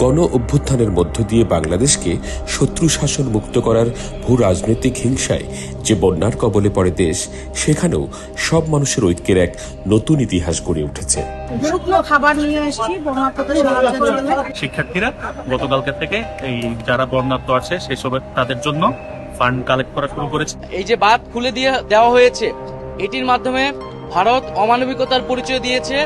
গণ অভ্যুত্থানের মধ্য দিয়ে বাংলাদেশকে শত্রু শাসন মুক্ত করার ভূ রাজনৈতিক হিংসায় যে বন্যার কবলে পড়ে দেশ সেখানেও সব মানুষের ঐক্যের এক নতুন ইতিহাস গড়ে উঠেছে। শিক্ষার্থীরা গতকালকে থেকে এই যারা বর্ণাত্ম আছে সেসবের তাদের জন্য ফান্ড কালেক্ট করা শুরু করেছে। এই যে বাঁধ খুলে দিয়ে দেওয়া হয়েছে এটির মাধ্যমে ভারত অমানবিকতার পরিচয় দিয়েছে।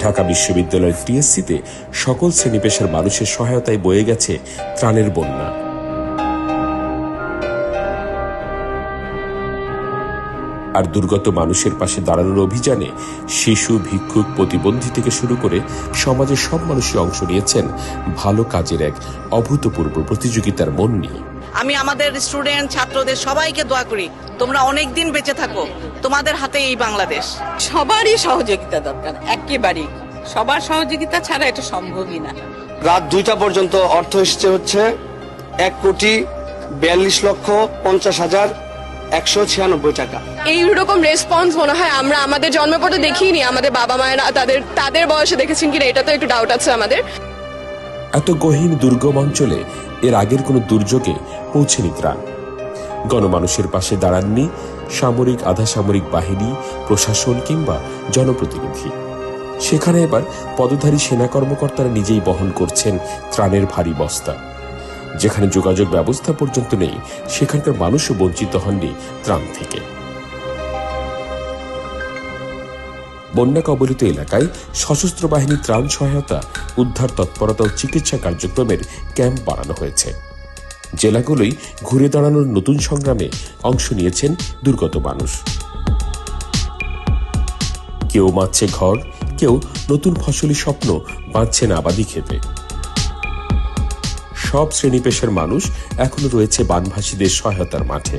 ঢাকা বিশ্ববিদ্যালয়ের টিএসসিতে সকল শ্রেণি পেশার মানুষের সহায়তায় বয়ে গেছে ত্রাণের বন্যা। আর দুর্গত মানুষের পাশে দাঁড়ানোর অভিযানে শিশু ভিক্ষুক প্রতিবন্ধী থেকে শুরু করে সমাজের সব মানুষই অংশ নিয়েছেন ভালো কাজের এক অভূতপূর্ব প্রতিযোগিতার মন নিয়ে। আমি আমাদের স্টুডেন্ট ছাত্রদের সবাইকে দোয়া করি তোমরা অনেক দিন বেঁচে থাকো। তোমাদের হাতে এই বাংলাদেশ। সবারই সহযোগিতা দরকার একেবারেই। সবার সহযোগিতা ছাড়া এটা সম্ভবই না। রাত দুইটা পর্যন্ত অর্থ এসেছে হচ্ছে এক কোটি বিয়াল্লিশ লক্ষ পঞ্চাশ হাজার একশো ছিয়ানব্বই টাকা। এইরকম রেসপন্স মনে হয় আমরা আমাদের জন্মের পর তো দেখিনি আমাদের বাবা মায়েরা তাদের তাদের বয়সে দেখেছেন কিনা এটা তো একটু ডাউট আছে আমাদের। এত গহীন দুর্গম অঞ্চলে এর আগের কোনো দুর্যোগে পৌঁছেনি ত্রাণ। গণমানুষের পাশে দাঁড়াননি সামরিক আধা সামরিক বাহিনী প্রশাসন কিংবা জনপ্রতিনিধি। সেখানে এবার পদধারী সেনা কর্মকর্তারা নিজেই বহন করছেন ত্রাণের ভারী বস্তা। যেখানে যোগাযোগ ব্যবস্থা পর্যন্ত নেই, সেখানকার মানুষও বঞ্চিত হননি ত্রাণ থেকে। বন্যা কবলিত এলাকায় সশস্ত্র বাহিনী ত্রাণ সহায়তা, উদ্ধার তৎপরতা ও চিকিৎসা কার্যক্রমের ক্যাম্প বাড়ানো হয়েছে। জেলাগুলোই ঘুরে দাঁড়ানোর নতুন সংগ্রামে অংশ নিয়েছেন দুর্গত মানুষ। কেউ মারছে ঘর, কেউ নতুন ফসলি স্বপ্ন বাঁধছেন আবাদি খেতে সব শ্রেণি পেশার মানুষ এখনও রয়েছে বানভাসীদের সহায়তার মাঠে।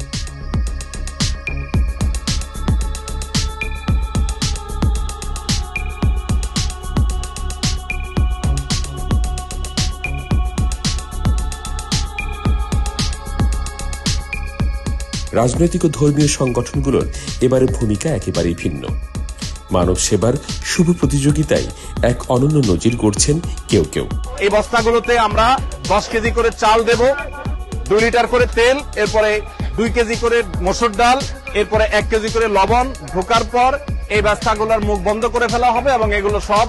রাজনৈতিক ও ধর্মীয় সংগঠনগুলোর এবারে ভূমিকা একেবারেই ভিন্ন। মানব সেবার শুভ প্রতিযোগিতায় এক অনন্য নজির গড়ছেন কেউ কেউ। এই বস্তাগুলোতে আমরা দশ কেজি করে চাল দেব দুই লিটার করে তেল এরপরে দুই কেজি করে মসুর ডাল এরপরে এক কেজি করে লবণ ঢোকার পর এই বস্তাগুলোর মুখ বন্ধ করে ফেলা হবে এবং এগুলো সব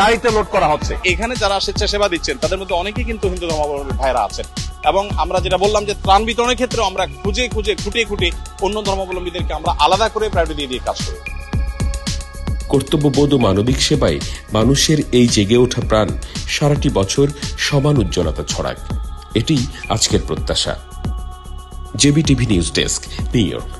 গাড়িতে লোড করা হচ্ছে। এখানে যারা স্বেচ্ছাসেবা দিচ্ছেন তাদের মধ্যে অনেকেই কিন্তু হিন্দু ধর্মাবলম্বী ভাইরা আছেন। এবং আমরা যেটা বললাম যে ত্রাণ বিতরণের ক্ষেত্রে আমরা খুঁজে খুঁজে খুঁটিয়ে খুঁটিয়ে অন্য ধর্মাবলম্বীদেরকে আমরা আলাদা করে প্রায়োরিটি দিয়ে দিয়ে কাজ করি। কর্তব্যবোধ ও মানবিক সেবায় মানুষের এই জেগে ওঠা প্রাণ সারাটি বছর সমান উজ্জ্বলতা ছড়াক এটি আজকের প্রত্যাশা। JB TV news desk, New York.